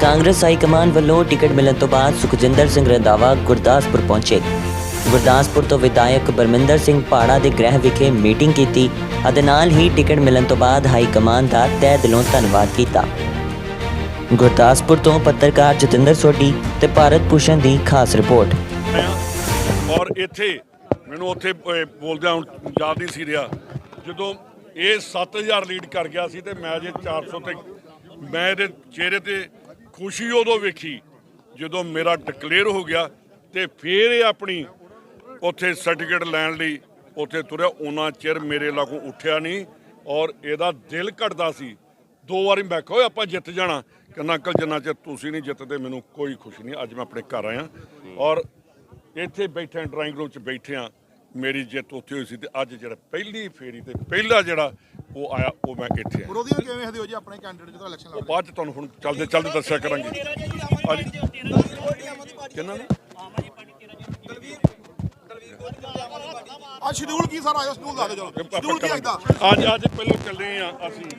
Congress high command ਵੱਲੋਂ ticket ਮਿਲਣ ਤੋਂ ਬਾਅਦ ਸੁਖਜਿੰਦਰ ਸਿੰਘ ਰੰਦਾਵਾ ਗੁਰਦਾਸਪੁਰ ਪਹੁੰਚੇ। ਗੁਰਦਾਸਪੁਰ ਤੋਂ ਵਿਧਾਇਕ ਬਰਮਿੰਦਰ ਸਿੰਘ ਪਾੜਾ ਦੇ ਗ੍ਰਹਿ ਵਿਖੇ ਮੀਟਿੰਗ ਕੀਤੀ ਅਤੇ ਨਾਲ ਹੀ ਟਿਕਟ ਮਿਲਣ ਤੋਂ ਬਾਅਦ ਹਾਈ ਕਮਾਨ ਦਾ ਤਹਿ ਦਿਲੋਂ ਧੰਨਵਾਦ ਕੀਤਾ। ਗੁਰਦਾਸਪੁਰ ਤੋਂ ਪੱਤਰਕਾਰ ਜਤਿੰਦਰ ਸੋਢੀ ਤੇ ਭਾਰਤ ਭੂਸ਼ਣ ਦੀ ਖਾਸ ਰਿਪੋਰਟ। ਔਰ ਇੱਥੇ ਮੈਨੂੰ ਉੱਥੇ ਬੋਲਦਿਆਂ ਹੁਣ ਯਾਦ ਨਹੀਂ ਸੀ ਰਿਹਾ। ਜਦੋਂ ਇਹ 7000 ਲੀਡ ਕਰ ਗਿਆ ਸੀ ਤੇ ਮੈਂ ਜੇ 400 ਤੇ ਮੈਂ ਇਹਦੇ ਚਿਹਰੇ ਤੇ ਖੁਸ਼ੀ ਉਦੋਂ ਵੇਖੀ ਜਦੋਂ ਮੇਰਾ ਡਿਕਲੇਅਰ ਹੋ ਗਿਆ ਤੇ ਫਿਰ ਇਹ ਆਪਣੀ ਉੱਥੇ ਸਰਟੀਫਿਕੇਟ ਲੈਣ ਲਈ ਉੱਥੇ ਤੁਰਿਆ। ਉਹਨਾਂ ਚਿਰ ਮੇਰੇ ਲਾਗੋਂ ਉੱਠਿਆ ਨਹੀਂ ਔਰ ਇਹਦਾ ਦਿਲ ਘਟਦਾ ਸੀ। ਦੋ ਵਾਰੀ ਮੈਂ ਕਿਹਾ ਆਪਾਂ ਜਿੱਤ ਜਾਣਾ। ਕਹਿੰਦਾ, ਅੰਕਲ, ਜਿੰਨਾ ਚਿਰ ਤੁਸੀਂ ਨਹੀਂ ਜਿੱਤਦੇ, ਮੈਨੂੰ ਕੋਈ ਖੁਸ਼ੀ ਨਹੀਂ। ਅੱਜ ਮੈਂ ਆਪਣੇ ਘਰ ਆਇਆ ਔਰ ਇੱਥੇ ਬੈਠੇ, ਡਰਾਇੰਗ ਰੂਮ 'ਚ ਬੈਠੇ ਆ। ਮੇਰੀ ਜਿੱਤ ਉੱਥੇ ਹੋਈ ਸੀ ਤੇ ਅੱਜ ਜਿਹੜਾ ਪਹਿਲੀ ਫੇਰੀ ਤੇ ਪਹਿਲਾ ਜਿਹੜਾ ਉਹ ਆਇਆ ਉਹ ਮੈਂ ਇੱਥੇ ਆ ਵਿਰੋਧੀ ਨੂੰ ਕਿਵੇਂ ਵੇਖਦੇ ਹੋ ਜੀ ਆਪਣੇ ਕੈਂਡੀਡੇਟ ਜਦੋਂ ਇਲੈਕਸ਼ਨ ਉਹ ਬਾਅਦ ਚ ਤੁਹਾਨੂੰ ਹੁਣ ਚੱਲਦੇ ਚੱਲਦੇ ਦੱਸਿਆ ਕਰਾਂਗੇ। ਹਾਂਜੀ ਕਿੰਨਾ ਨੇ ਆ ਸ਼ਡਿਊਲ ਕੀ ਸਾਰਾ ਆਇਆ? ਸ਼ਡਿਊਲ ਦੱਸ ਦਿਓ ਚਲੋ। ਸ਼ਡਿਊਲ ਕੀ ਹੈ ਇਹਦਾ ਅੱਜ ਅੱਜ ਪਹਿਲਾਂ ਚੱਲੇ ਆ ਅਸੀਂ।